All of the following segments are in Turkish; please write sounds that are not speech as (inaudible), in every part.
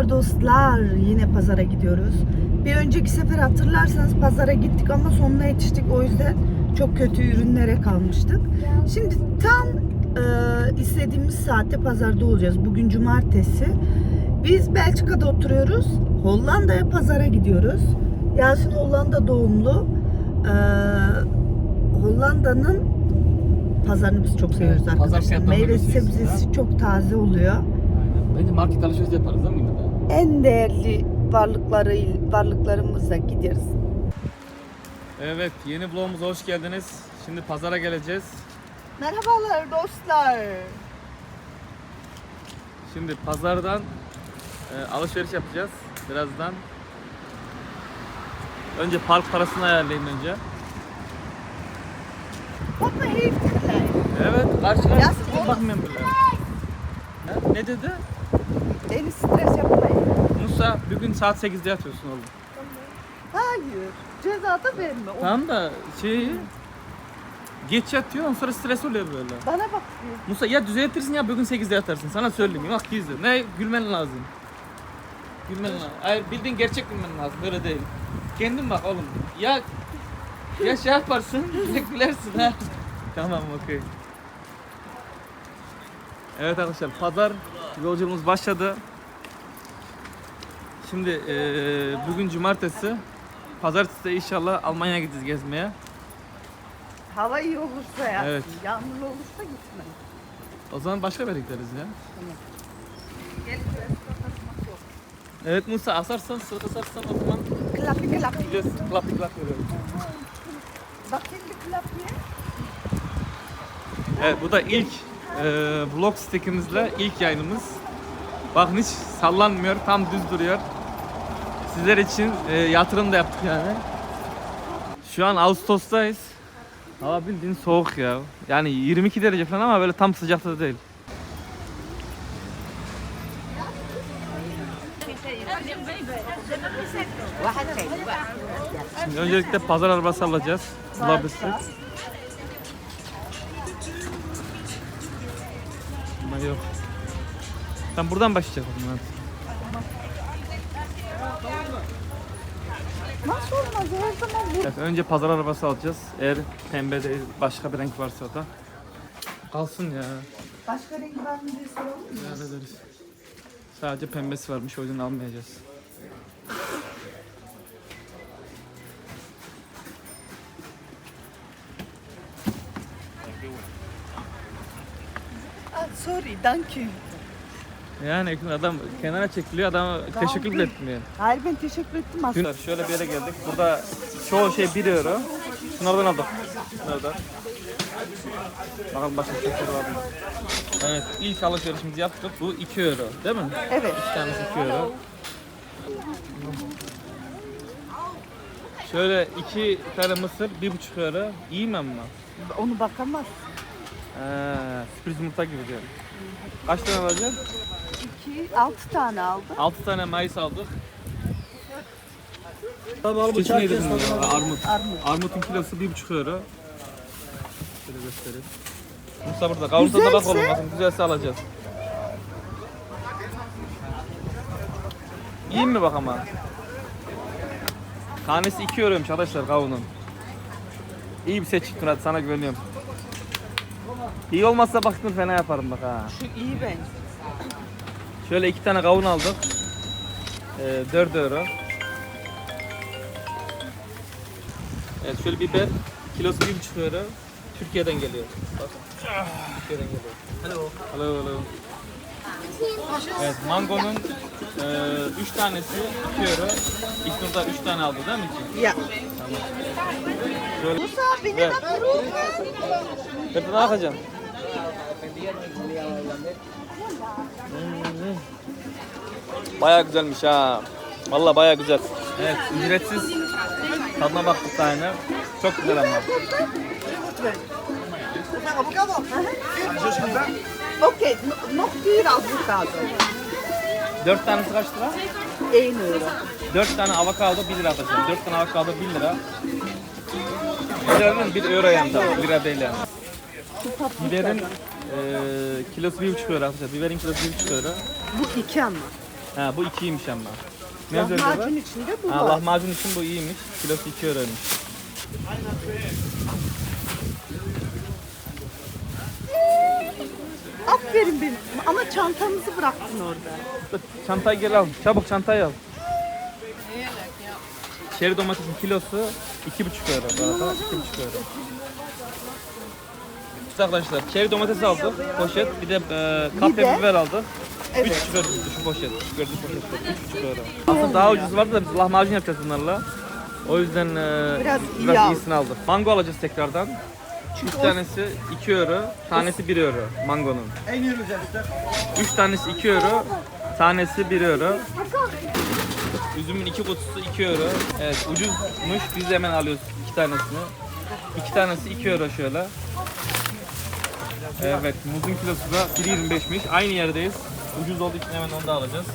Merhabalar dostlar. Yine pazara gidiyoruz. Bir önceki sefer hatırlarsanız pazara gittik ama sonuna yetiştik. O yüzden çok kötü ürünlere kalmıştık. Şimdi tam e, istediğimiz saatte pazarda olacağız. Bugün cumartesi. Biz Belçika'da oturuyoruz. Hollanda'ya pazara gidiyoruz. Yasin Hollanda doğumlu. E, Hollanda'nın pazarını biz çok seviyoruz Evet, arkadaşlar. Meyve sebzesi çok taze oluyor. Bence market alışveriş yaparız değil mi? En değerli varlıkları varlıklarımızla gideriz. Evet, yeni vlogumuza hoş geldiniz. Şimdi pazara geleceğiz. Merhabalar dostlar. Şimdi pazardan e, alışveriş yapacağız birazdan. Önce park parasını ayarlayayım önce. Papa heeft gelijk. Evet, karşılar. Ya, Dur bakmayayım bile. Ha, Ne dedi? Beni stres yapmayın. Musa, bugün saat 8'de yatıyorsun oğlum. Hayır. Ceza da verme. O Tamam da şey geç yatıyor ondan sonra stres oluyor böyle. Bana bak. Musa ya düzeltirsin ya bugün 8'de yatarsın. Sana söyleyeyim. Bak gizli. Ne? Gülmen lazım. Gülmen lazım. Hayır bildiğin gerçek gülmen lazım. Böyle değil. Kendin bak oğlum. Ya ya şey yaparsın, (laughs) ya gülersin ha. tamam okey. Evet arkadaşlar pazar yolculuğumuz başladı. Şimdi eee, bugün cumartesi. Pazartesi de inşallah Almanya'ya gideceğiz gezmeye. Hava iyi olursa ya. Evet. Yağmurlu olursa gitme. O zaman başka bir yere gideriz ya. Gel. Evet Musa asarsan, sırt asarsan o zaman Klapi klapi. biliyorsun klap klap veriyorum. Bakayım bir klapiye. Evet bu da ilk e, vlog stickimizle ilk yayınımız. Bakın hiç sallanmıyor, tam düz duruyor. Sizler için e, yatırım da yaptık yani. Şu an Ağustos'tayız. Hava bildiğin soğuk ya. Yani 22 derece falan ama böyle tam sıcakta değil. Şimdi öncelikle pazar arabası alacağız. Bulabilirsek. Ama yok. Tam buradan başlayacağız o zaman. Nasıl olmaz? Her zaman bu. Evet, önce pazar arabası alacağız. Eğer pembe değil başka bir renk varsa da. Kalsın ya. Başka renk var mı diye soralım mı? İdare ederiz. Sadece pembesi varmış o yüzden almayacağız. Ah, sorry, thank you. Yani adam kenara çekiliyor adam teşekkür bile etmiyor. Hayır ben teşekkür ettim aslında. Dün şöyle bir yere geldik. Burada çoğu şey 1 euro. Şunlardan aldık. Şunlardan. Bakalım başka şeyler var mı? Evet ilk alışverişimizi yaptık. Bu 2 euro değil mi? Evet. İki tanesi 2 euro. Şöyle iki tane mısır bir buçuk euro. İyi mi ama? Onu bakamaz. Ee, sürpriz yumurta gibi diyorum. Kaç tane alacağız? 2, 6 tane aldım. 6 tane mayıs aldık. Tamam Keçi neydi bunun? Armut. Armut. Armutun kilosu bir buçuk euro. Şöyle göstereyim. Musa burada. Kavursa da bak Güzelse- oğlum bakın güzelse alacağız. İyi mi bak ama? Tanesi 2 euroymuş arkadaşlar kavunun. İyi bir seçim Murat sana güveniyorum. İyi olmazsa bak dur fena yaparım bak ha. Şu iyi bence. Şöyle iki tane kavun aldık. Ee, 4 euro. Evet şöyle biber. Kilosu 1,5 euro. Türkiye'den geliyor. Bak. Türkiye'den geliyor. Hello. Hello, hello. Evet mangonun 3 tanesi 2 euro. İlknur da 3 tane aldı değil mi ki? Ya. Şöyle. Musa beni de vurur. Ben de ne yapacağım? Baya güzelmiş ha. Vallahi baya güzel. Evet, ücretsiz tadına baktık da aynı. Çok güzel ama. Okey, no- nog duur avocado. Dört tanesi kaç lira? 1 euro. Dört tane avokado 1 lira atacağım. Dört tane avokado 1 lira. 1 lira 1 euro yani tabii. Lira değil yani. Biberin eee kilosu 1,5 euro arkadaşlar. Biberin kilosu 1,5 euro. Bu iki ama. Ha bu ikiymiş ama. Ne burada? Lahmacun içinde bu Ha, var. lahmacun için bu iyiymiş. Kilosu 2 euroymuş. Aferin benim. Ama çantamızı bıraktın orada. Çantayı gel al. Çabuk çantayı al. Çeri domatesin kilosu 2,5 euro bu arada. 2,5 euro. İşte arkadaşlar çeri domates aldık. Poşet. Bir de e, kapya de- biber aldık. Evet. 3,5 euro tuttu şu poşet. Gördüğünüz poşet. 3,5 euro. Aslında daha ucuz vardı da biz lahmacun yapacağız bunlarla. O yüzden e, Biraz iyi biraz aldık. iyisini aldık. Mango alacağız tekrardan. Çünkü 3 o- tanesi 2 euro, tanesi 1 euro mangonun. 3 tanesi 2 euro, tanesi 1 euro. Üzümün 2 kutusu 2 euro. Evet ucuzmuş. Biz de hemen alıyoruz 2 tanesini. 2 tanesi 2 euro şöyle. Evet muzun kilosu da 1.25'miş. Aynı yerdeyiz. Ucuz olduğu için hemen onu da alacağız.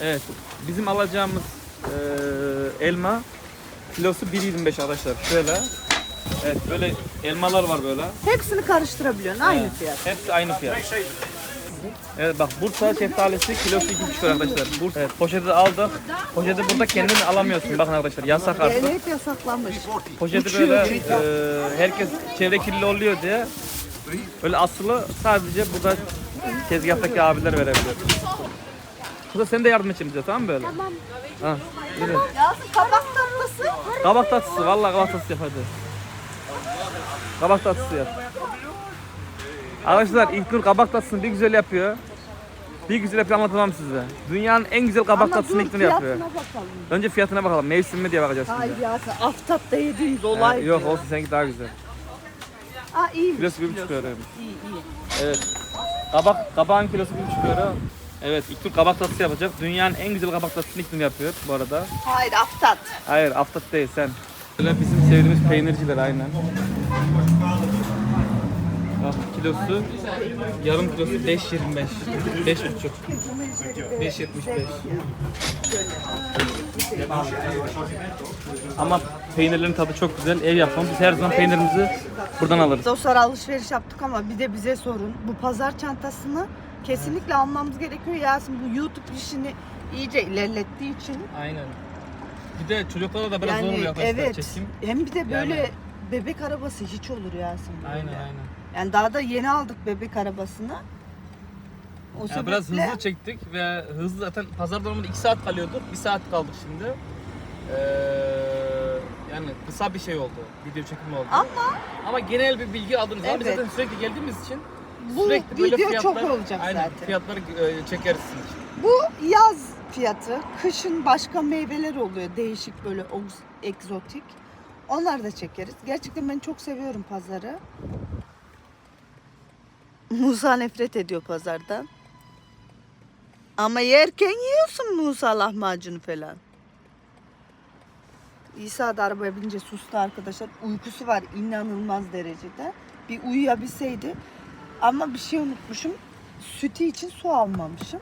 Evet bizim alacağımız eee, elma kilosu 1.25 arkadaşlar. Şöyle. Evet böyle elmalar var böyle. Hepsini karıştırabiliyorsun. Aynı Evet, fiyat. Hepsi aynı fiyat. Evet bak Bursa şeftalisi kilosu 2,5 lira arkadaşlar. Bursa. Evet, poşeti de aldık. Poşeti burada kendin alamıyorsun. Bakın arkadaşlar yasak artık. Hep yasaklanmış. Poşeti böyle e, herkes çevre kirli oluyor diye böyle asılı sadece burada tezgahtaki abiler verebiliyor. Kıza sen de yardım edeceksin bize tamam mı böyle? Tamam. Ha, yürü. Yazın kabak tatlısı. Kabak tatlısı vallahi kabak tatlısı yap hadi. Kabak tatlısı yap. Arkadaşlar İlknur kabak tatlısını bir güzel yapıyor. Bir güzel yapıyor anlatamam size. Dünyanın en güzel kabak tatlısını İlknur yapıyor. bakalım. Önce fiyatına bakalım. Mevsim mi diye bakacağız Hayır şimdi. Yasin. Aftat'ta yediğimiz Ha, olay. yok olsun seninki daha güzel. Aa iyi. Kilosu bir buçuk euroymuş. İyi iyi. Evet. Kabak, kabağın kilosu bir buçuk euro. Evet İlknur kabak tatlısı yapacak. Dünyanın en güzel kabak tatlısını İlknur yapıyor bu arada. Hayır Aftat. Hayır Aftat değil sen. Böyle bizim sevdiğimiz peynirciler aynen. Bak kilosu yarım kilosu 5.25. 5.5. 5.75. Ama peynirlerin tadı çok güzel. Ev yapımı. Biz her zaman peynirimizi buradan alırız. Dostlar alışveriş yaptık ama bir de bize sorun. Bu pazar çantasını kesinlikle almamız gerekiyor. Yasin bu YouTube işini iyice ilerlettiği için. Aynen. Bir de çocuklara da biraz zor Yani oluyor arkadaşlar evet. çekim. Hem bir de böyle Yani- bebek arabası hiç olur Yasin. böyle. Aynen aynen. Yani daha da yeni aldık bebek arabasını. O Ya biraz sebeple hızlı çektik ve hızlı zaten pazar normalde 2 saat kalıyorduk. 1 saat kaldık şimdi. Ee, yani kısa bir şey oldu. Video çekimi oldu. Ama Ama genel bir bilgi aldınız. Ama biz Evet. zaten sürekli geldiğimiz için bu sürekli böyle video fiyatlar, çok olacak aynen, zaten. fiyatları e, çekeriz sizin için. Bu yaz fiyatı. Kışın başka meyveler oluyor. Değişik böyle oz- egzotik. Onları da çekeriz. Gerçekten ben çok seviyorum pazarı. (laughs) Musa nefret ediyor pazardan. Ama yerken yiyorsun Musa lahmacunu falan. İsa da arabaya binince sustu arkadaşlar. Uykusu var inanılmaz derecede. Bir uyuyabilseydi. Ama bir şey unutmuşum. Sütü için su almamışım.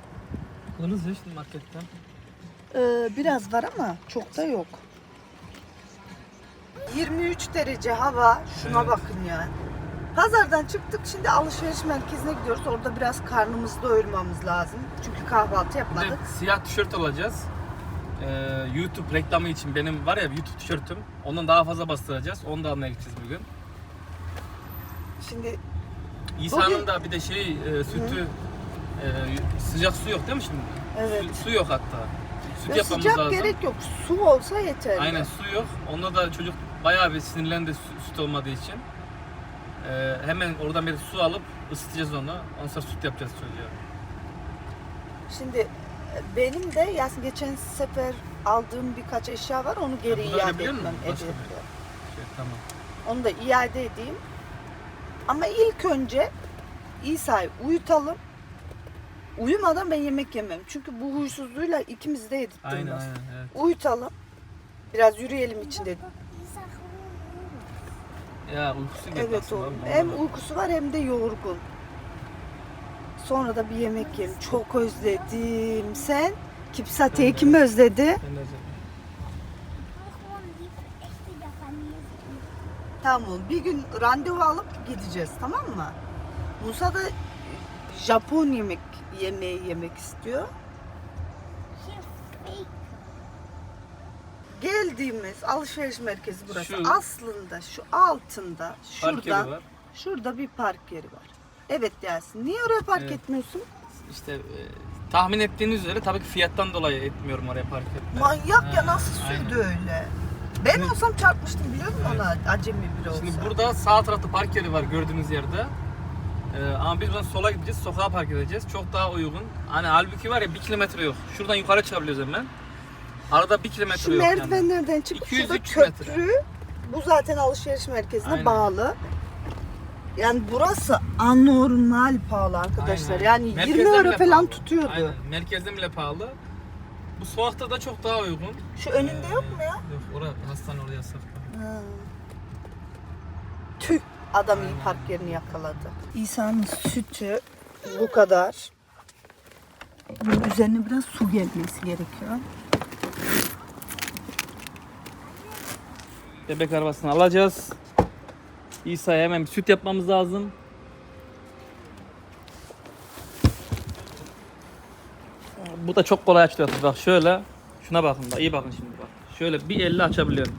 Alınız işte marketten. Ee, biraz var ama çok da yok. 23 derece hava. Şuna Evet. bakın ya. Pazardan çıktık şimdi alışveriş merkezine gidiyoruz. Orada biraz karnımızı doyurmamız lazım. Çünkü kahvaltı Bir de yapmadık. siyah tişört alacağız. Ee, YouTube reklamı için benim var ya YouTube tişörtüm. Ondan daha fazla bastıracağız. Onu da almaya gideceğiz bugün. Şimdi İsa'nın Bugün- da bir de şey e, sütü e, sıcak su yok değil mi şimdi? evet. Su, su yok hatta. Süt Ya yapmamız sıcak lazım. gerek yok. Su olsa yeter. Aynen su yok. Onda da çocuk bayağı bir sinirlendi sü- süt olmadığı için. Ee, hemen oradan bir su alıp ısıtacağız onu. Ondan sonra süt yapacağız çocuğa. Şimdi e, benim de Yasin geçen sefer aldığım birkaç eşya var. Onu geri bunları iade yapabiliyor etmem. musun? Evet. Başka bir- Şey, tamam. Onu da iade edeyim. Ama ilk önce İsa'yı uyutalım. Uyumadan ben yemek yemem. Çünkü bu huysuzluğuyla ikimiz de yedirttirmez. Aynen aynen evet. Uyutalım. Biraz yürüyelim içinde. Ya uykusu geldi Evet aslında oğlum. Hem uykusu var hem de yorgun. Sonra da bir yemek yiyelim. Çok özledim. Sen? Kipsate'yi kim özledi? Ben de özledim. Tamam. Bir gün randevu alıp gideceğiz. Tamam mı? Musa da Japon yemek yemeği yemek istiyor. Geldiğimiz alışveriş merkezi burası. Şu- Aslında şu altında Park yeri şurada var. şurada bir park yeri var. Evet Yasin. Niye oraya park Evet. etmiyorsun? İşte e, tahmin ettiğiniz üzere tabii ki fiyattan dolayı etmiyorum oraya park etme. Manyak Ha, ya nasıl sürdü aynen. öyle? Ben Şimdi- olsam çarpmıştım biliyor musun ona acemi biri olsa. Şimdi burada sağ tarafta park yeri var gördüğünüz yerde. Ee, ama biz buradan sola gideceğiz, sokağa park edeceğiz. Çok daha uygun. Hani halbuki var ya bir kilometre yok. Şuradan yukarı çıkabiliyoruz hemen. Arada bir kilometre Şu yok yani. merdivenlerden çıkıp 200 şurada 300 metre. köprü. Bu zaten alışveriş merkezine Aynen. bağlı. Yani burası anormal pahalı arkadaşlar. Aynen. Yani 20 Merkezden euro bile falan pahalı. tutuyordu. Aynen. Merkezden bile pahalı. Bu sokakta da çok daha uygun. Şu önünde Ee, yok mu ya? Yok, orada hastane oraya yasak. Ha. Tüh adam iyi park yerini yakaladı. İsa'nın sütü bu kadar. Bunun üzerine biraz su gelmesi gerekiyor. Bebek arabasını alacağız. İsa'ya hemen bir süt yapmamız lazım. Bu da çok kolay açılıyor. Bak şöyle. Şuna bakın bak. iyi bakın şimdi bak. Şöyle bir elle açabiliyorum.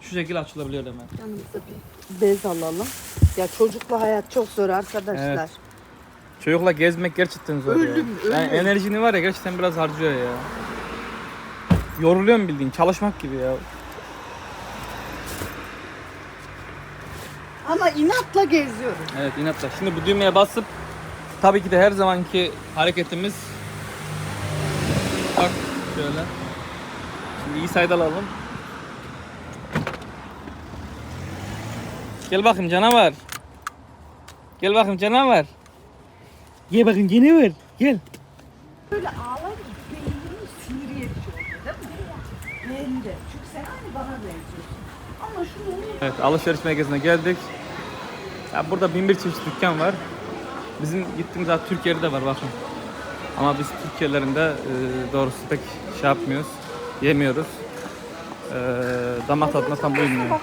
Şu şekilde açılabiliyor hemen. Yanımıza bir bez alalım. Ya çocukla hayat çok zor arkadaşlar. Evet. Çocukla gezmek gerçekten zor Ölüm, ya. Yani ölüm. enerjini var ya gerçekten biraz harcıyor ya. Yoruluyorum bildiğin. Çalışmak gibi ya. Ama inatla geziyoruz. Evet inatla. Şimdi bu düğmeye basıp tabii ki de her zamanki hareketimiz bak şöyle. Şimdi iyi sayıda alalım. Gel bakayım canavar. Gel bakayım canavar. Gel bakayım canavar. Gel. Böyle ağlayınca beynimin siniri yetici oluyor değil mi? Benim de. Çünkü sen aynı bana benziyorsun. Ama şunu Evet alışveriş merkezine geldik. Ya burada bin bir çeşit dükkan var. Bizim gittiğimiz daha Türkiye'de de var bakın. Ama biz Türkiye'lerinde e, doğrusu pek şey yapmıyoruz, yemiyoruz. E, damak tadına tam uymuyor.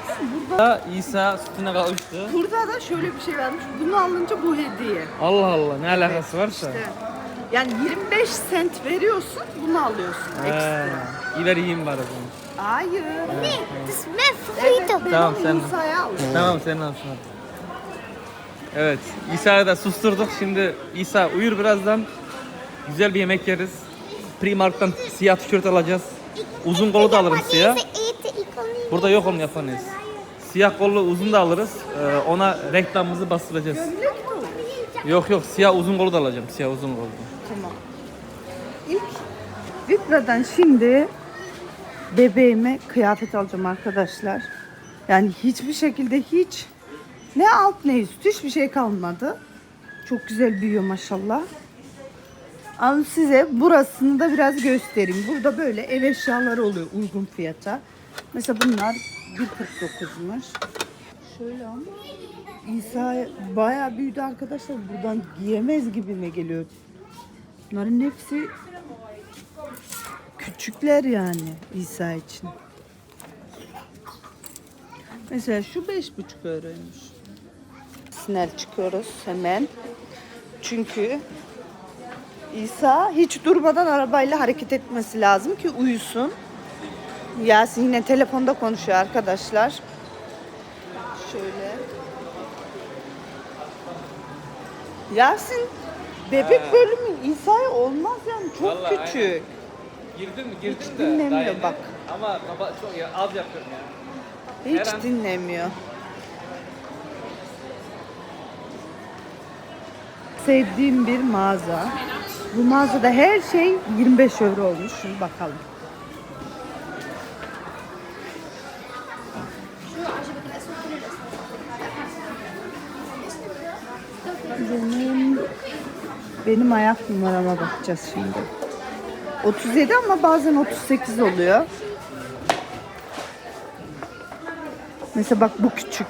burada. İsa sütüne kavuştu. Burada da şöyle bir şey varmış. Bunu alınca bu hediye. Allah Allah ne alakası varsa. İşte. Yani 25 sent veriyorsun, bunu alıyorsun ekstra. ileri yiyeyim bari bunu. Hayır. Ben Tamam, sen-. Tamam senin olsun. Evet İsa'yı da susturduk. Şimdi İsa uyur birazdan. Güzel bir yemek yeriz. Primark'tan siyah tişört alacağız. Uzun kolu da alırız siyah. Burada yok onu yapanız. Siyah kollu uzun da alırız. Ee, ona reklamımızı bastıracağız. Yok yok siyah uzun kolu da alacağım. Siyah uzun kolu. Tamam. İlk Vipra'dan şimdi bebeğime kıyafet alacağım arkadaşlar. Yani hiçbir şekilde hiç ne alt ne üst hiçbir şey kalmadı. Çok güzel büyüyor maşallah. Al size burasını da biraz göstereyim. Burada böyle ev eşyaları oluyor uygun fiyata. Mesela bunlar 1.49'muş. Şöyle ama İsa bayağı büyüdü arkadaşlar. Buradan giyemez gibime geliyor. Bunların hepsi küçükler yani İsa için. Mesela şu beş buçuk euroymuş. Sinel çıkıyoruz hemen. Çünkü İsa hiç durmadan arabayla hareket etmesi lazım ki uyusun. Yasin yine telefonda konuşuyor arkadaşlar. Şöyle. Yasin bebek bölümü İsa'ya olmaz yani çok Vallahi küçük. aynen. Girdin mi? Girdin Hiç dinlemiyor bak. Ama baba çok ya, az yapıyorum ya. Hiç Her an- dinlemiyor. Sevdiğim bir mağaza. Bu mağazada her şey 25 euro olmuş. Şimdi bakalım. Benim, benim ayak numarama bakacağız şimdi. 37 ama bazen 38 oluyor. Mesela bak bu küçük.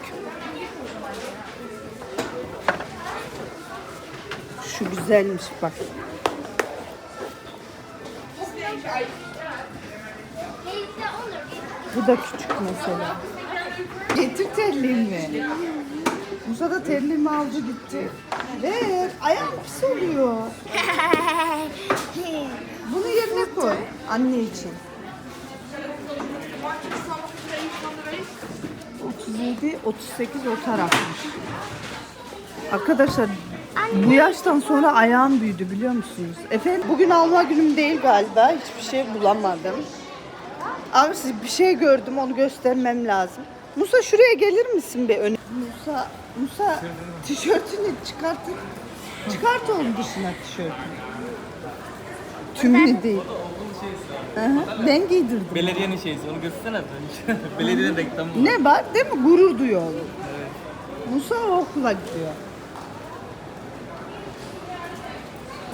Şu güzelmiş bak. Bu da küçük mesela. Getir terliğimi. Musa da terliğimi aldı gitti. Ver. Ayağım pis oluyor. Anne için. 37, 38 o tarafmış. Arkadaşlar bu yaştan sonra ayağım büyüdü biliyor musunuz? Efendim bugün alma günüm değil galiba. Hiçbir şey bulamadım. Ama siz bir şey gördüm onu göstermem lazım. Musa şuraya gelir misin be öne? Musa, Musa tişörtünü çıkartın. Çıkart oğlum dışına tişörtünü. Tümünü değil. Hı, Ben giydirdim. Belediyenin şeysi onu göstersene. (laughs) Belediyenin reklamı. Ne var değil mi? Gurur duyuyor oğlum. Musa okula gidiyor.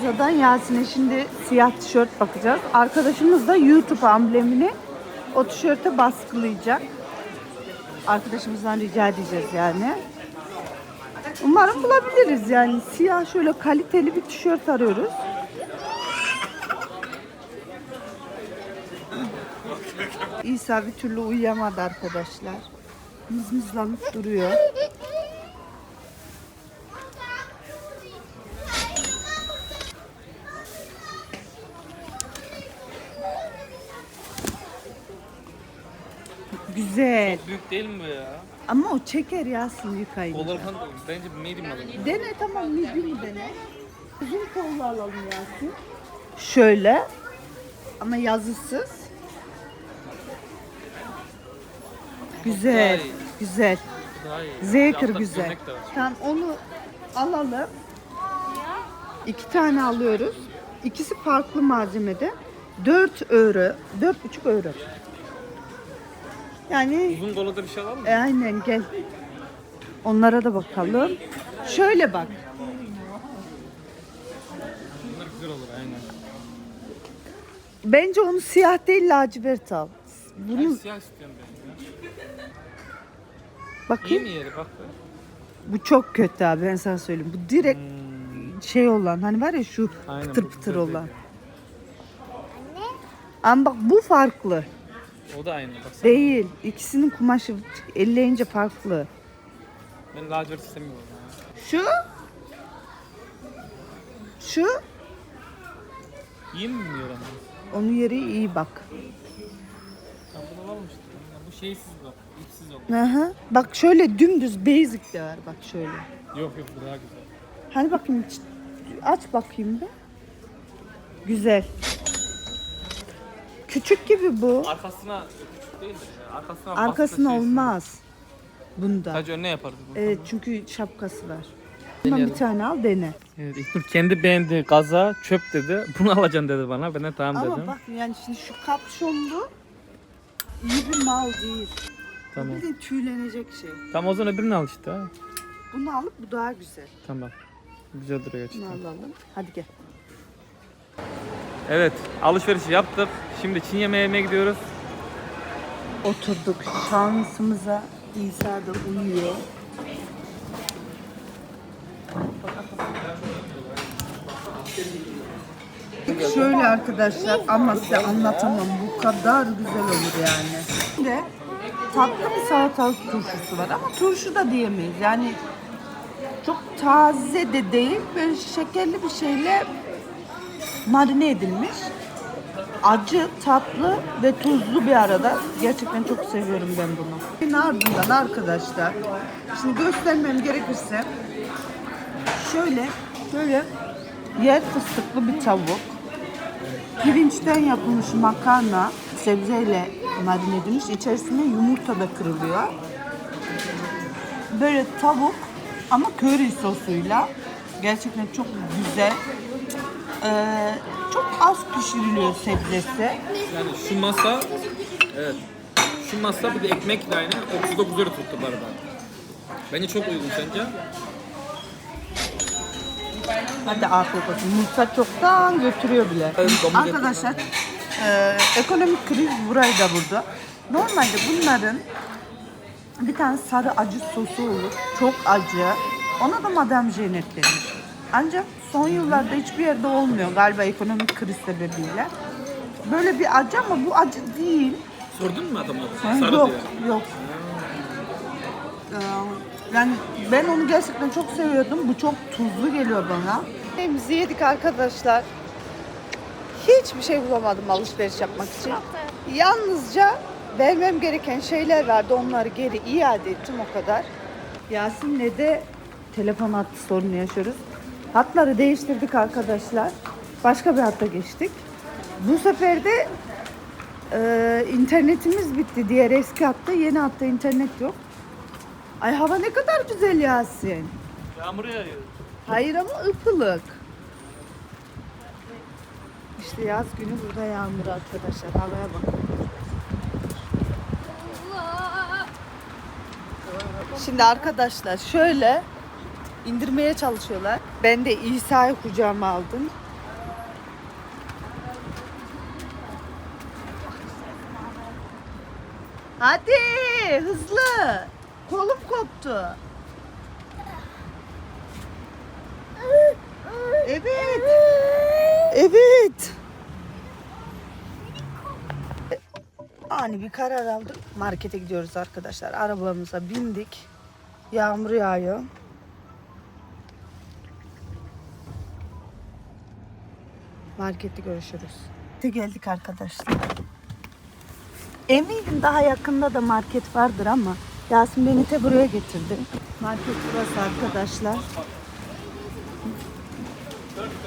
Zaten Yasin'e şimdi siyah tişört bakacağız. Arkadaşımız da YouTube amblemini o tişörte baskılayacak. Arkadaşımızdan rica edeceğiz yani. Umarım bulabiliriz yani. Siyah şöyle kaliteli bir tişört arıyoruz. İsa bir türlü uyuyamadı arkadaşlar. Mızmızlanıp duruyor. Değil mi bu ya? Ama o çeker Yasin yıkayınca. Kolları falan da bence medium alalım. Dene tamam medium dene. Uzun kollu alalım Yasin. Şöyle. Ama yazısız. Güzel. Daha iyi. Güzel. Daha iyi. Zevkir Altta güzel. gömlek de var. Tamam onu alalım. İki tane alıyoruz. İkisi farklı malzemede. 4 euro. 4,5 euro. Yani Uzun kolada bir şey var mı? e, aynen gel. Onlara da bakalım. Şöyle bak. Bunlar güzel olur aynen. Bence onu siyah değil lacivert al. Ben Bunu siyah istiyorum ben. ya. İyi bakayım. mi yeri bak be. Bu çok kötü abi ben sana söyleyeyim. Bu direkt şey olan hani var ya şu Aynen, pıtır bu pıtır güzel olan. Ama bak bu farklı. O da aynı bak. Değil. İkisinin kumaşı elleyince farklı. Ben lacivert istemiyorum ya. Şu şu İyi mi bilmiyorum ama. onun yeri iyi bak. Ben bunu alalım işte. Ya Bu şeysiz bak. İpsiz. Hı hı. Bak şöyle dümdüz basic de var bak şöyle. Yok yok bu daha güzel. Hani bakayım aç bakayım bir. Güzel. Küçük gibi bu. Arkasına küçük değil de ya. Arkasına Arkasına olmaz. Bunda. Sadece önüne yaparız bunu. Evet çünkü şapkası var. Bundan Deneyelim. bir tane al dene. Evet, İlknur kendi beğendiği gaza çöp dedi. (laughs) Bunu alacaksın dedi bana. Ben de tamam Ama dedim. bak yani şimdi şu kapşonlu iyi bir mal değil. Tamam. Bir de tüylenecek şey. Tamam o zaman öbürünü al işte. ha. Bunu alıp bu daha güzel. Tamam. Güzel duruyor Bunu işte. alalım. Hadi gel. Evet alışveriş yaptık. Şimdi Çin yemeği yemeye gidiyoruz. Oturduk şansımıza. İsa da uyuyor. Şöyle arkadaşlar ama size anlatamam. Bu kadar güzel olur yani. Şimdi tatlı bir salatalık turşusu var ama turşu da diyemeyiz. Yani çok taze de değil. Böyle şekerli bir şeyle marine edilmiş. Acı, tatlı ve tuzlu bir arada. Gerçekten çok seviyorum ben bunu. Ardından arkadaşlar, şimdi göstermem gerekirse şöyle, şöyle yer fıstıklı bir tavuk, pirinçten yapılmış makarna, sebzeyle marine edilmiş. İçerisine yumurta da kırılıyor. Böyle tavuk ama köri sosuyla. Gerçekten çok güzel. Ee, çok az pişiriliyor sebzesi. Yani şu masa evet. Şu masa bir de ekmek aynı 39 lira tuttu arada. Bence çok uygun sence? Hadi afiyet olsun. Musa çoktan götürüyor bile. Evet, domuz Arkadaşlar e, ekonomik kriz burayı da burada. Normalde bunların bir tane sarı acı sosu olur. Çok acı. Ona da Madame Jeanette denir. Ancak son yıllarda hiçbir yerde olmuyor galiba ekonomik kriz sebebiyle. Böyle bir acı ama bu acı değil. Sordun mu adama? Ha, Sarı yok, diyor. yok. Ee, yani ben onu gerçekten çok seviyordum. Bu çok tuzlu geliyor bana. Yemeğimizi yedik arkadaşlar. Hiçbir şey bulamadım alışveriş yapmak için. Yalnızca vermem gereken şeyler vardı. Onları geri iade ettim o kadar. Yasin'le de telefon hattı sorunu yaşıyoruz. Hatları değiştirdik arkadaşlar. Başka bir hatta geçtik. Bu sefer de e, internetimiz bitti. Diğer eski hatta yeni hatta internet yok. Ay hava ne kadar güzel Yasin. Yağmur yağıyor. Hayır ama ıpılık. İşte yaz günü burada yağmur arkadaşlar. Havaya bakın. Şimdi arkadaşlar şöyle indirmeye çalışıyorlar. Ben de İsa'yı kucağıma aldım. Hadi hızlı. Kolum koptu. Evet. Evet. Ani bir karar aldık. Markete gidiyoruz arkadaşlar. Arabamıza bindik. Yağmur yağıyor. Markette görüşürüz. De geldik arkadaşlar. Eminim daha yakında da market vardır ama Yasin beni de buraya getirdi. Market burası arkadaşlar.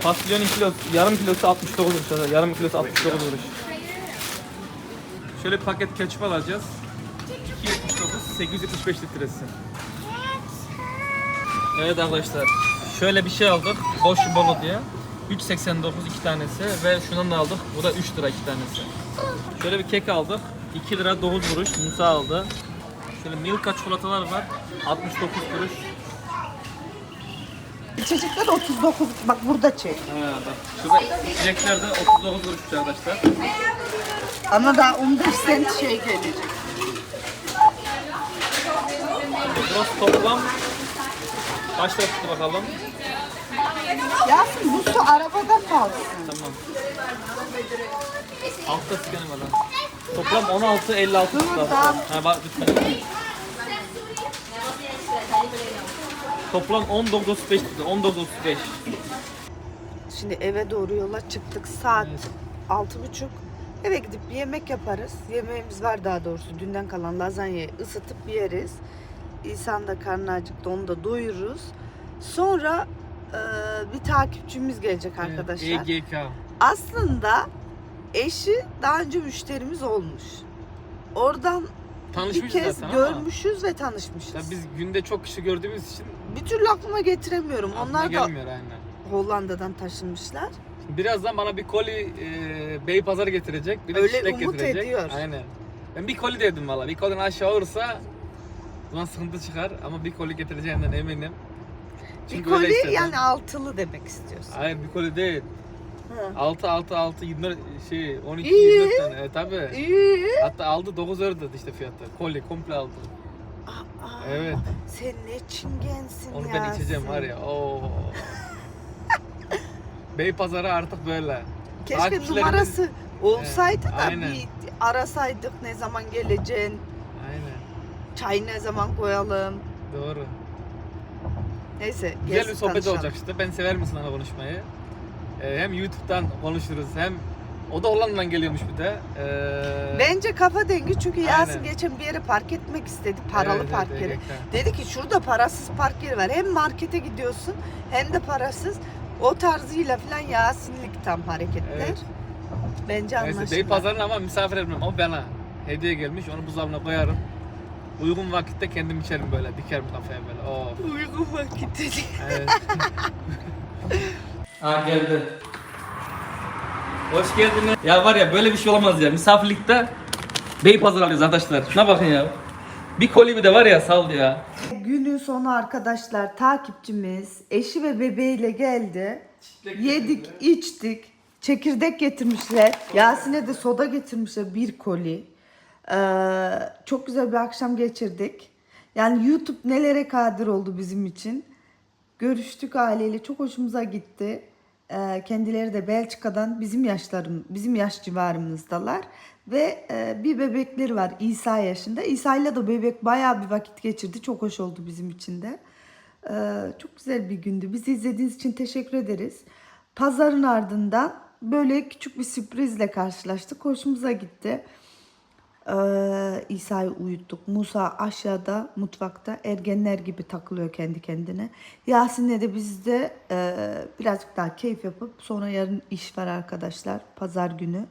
Fasulyonun kilosu, yarım kilosu 69 kuruş. Yarım kilosu 69 kuruş. Şöyle bir paket ketçap alacağız. 2.79, 875 litresi. Evet arkadaşlar, şöyle bir şey aldık. Boş bolo diye. 3.89 iki tanesi ve şundan da aldık. Bu da 3 lira iki tanesi. Şöyle bir kek aldık. 2 lira 9 kuruş. Musa aldı. Şöyle Milka çikolatalar var. 69 kuruş. İçecekler 39. Bak burada çek. Ha, bak. Şurada içecekler de 39 kuruş arkadaşlar. Ama daha 15 cent şey gelecek. Burası toplam kaç lira tuttu bakalım. Yasin bu su arabada kalsın. Tamam. Altta sıkanım lan. Toplam 16.56 tuttu. Tamam. Ha bak lütfen. Toplam 19.35 tuttu. 19.35. Şimdi eve doğru yola çıktık. Saat altı buçuk. Eve gidip bir yemek yaparız. Yemeğimiz var daha doğrusu. Dünden kalan lazanyayı ısıtıp yeriz. İnsan da karnı acıktı onu da doyururuz. Sonra e, bir takipçimiz gelecek arkadaşlar. EGK. Aslında eşi daha önce müşterimiz olmuş. Oradan bir Tanışmışız kez zaten ama. görmüşüz ve tanışmışız. Ya biz günde çok kişi gördüğümüz için Bir türlü aklıma getiremiyorum. aklına Onlar da gelmiyor aynen. Hollanda'dan taşınmışlar. Şimdi birazdan bana bir koli e, Beypazarı getirecek. Bir de Öyle umut getirecek. ediyor. Aynen. Ben bir koli dedim valla. Bir koliden aşağı olursa o zaman sıkıntı çıkar ama bir koli getireceğinden eminim. Bir Çünkü öyle koli istedi. yani altılı demek istiyorsun. Hayır bir koli değil. Ha. 6 6 6 24 şey 12 İyi. 24 tane. Evet tabi. İyi. Hatta aldı 9 ördü işte fiyatı. Koli komple aldı. Aa, Evet. Sen ne çingensin Onu ben içeceğim var ya. Oo. (laughs) Beypazarı artık böyle. Keşke Takipçilerimiz- numarası olsaydı da aynen. bir arasaydık ne zaman geleceksin, Aynen. çay ne zaman koyalım. Doğru. Neyse. Güzel bir sohbet tanışalım. olacak işte. Ben severim sana konuşmayı. Ee, hem YouTube'dan konuşuruz hem o da Hollanda'dan geliyormuş bir de. Ee, Bence kafa dengi çünkü Yasin Aynen. geçen bir yere park etmek istedi. Paralı evet, park evet, yeri. evet. Dedi ki şurada parasız park yeri var. Hem markete gidiyorsun hem de parasız. O tarzıyla falan Yasinlik tam hareketler. Evet. Bence Neyse anlaşılır. Beypazarı'na ama misafir etmem. O bana hediye gelmiş. Onu buzdolabına koyarım. Uygun vakitte kendim içerim böyle. Dikerim kafaya böyle. Oo. Uygun vakit dedi. Evet. (laughs) ha geldi. Hoş geldiniz. Ya var ya böyle bir şey olamaz ya. Misafirlikte Beypazarı alıyoruz arkadaşlar. Şuna bakın ya. Bir koli bir de var ya sal ya. Günün sonu arkadaşlar takipçimiz eşi ve bebeğiyle geldi. Yedik, içtik. Çekirdek getirmişler. Yasin'e de soda getirmişler bir koli. Ee, çok güzel bir akşam geçirdik. Yani YouTube nelere kadir oldu bizim için. Görüştük aileyle çok hoşumuza gitti. Ee, kendileri de Belçika'dan bizim yaşlarım, bizim yaş civarımızdalar ve e, bir bebekleri var İsa yaşında. İsa ile de bebek bayağı bir vakit geçirdi. Çok hoş oldu bizim için de. Ee, çok güzel bir gündü. Bizi izlediğiniz için teşekkür ederiz. Pazarın ardından böyle küçük bir sürprizle karşılaştık. Hoşumuza gitti. Ee, İsa'yı uyuttuk. Musa aşağıda mutfakta ergenler gibi takılıyor kendi kendine. Yasin'le de biz de e, birazcık daha keyif yapıp sonra yarın iş var arkadaşlar. Pazar günü.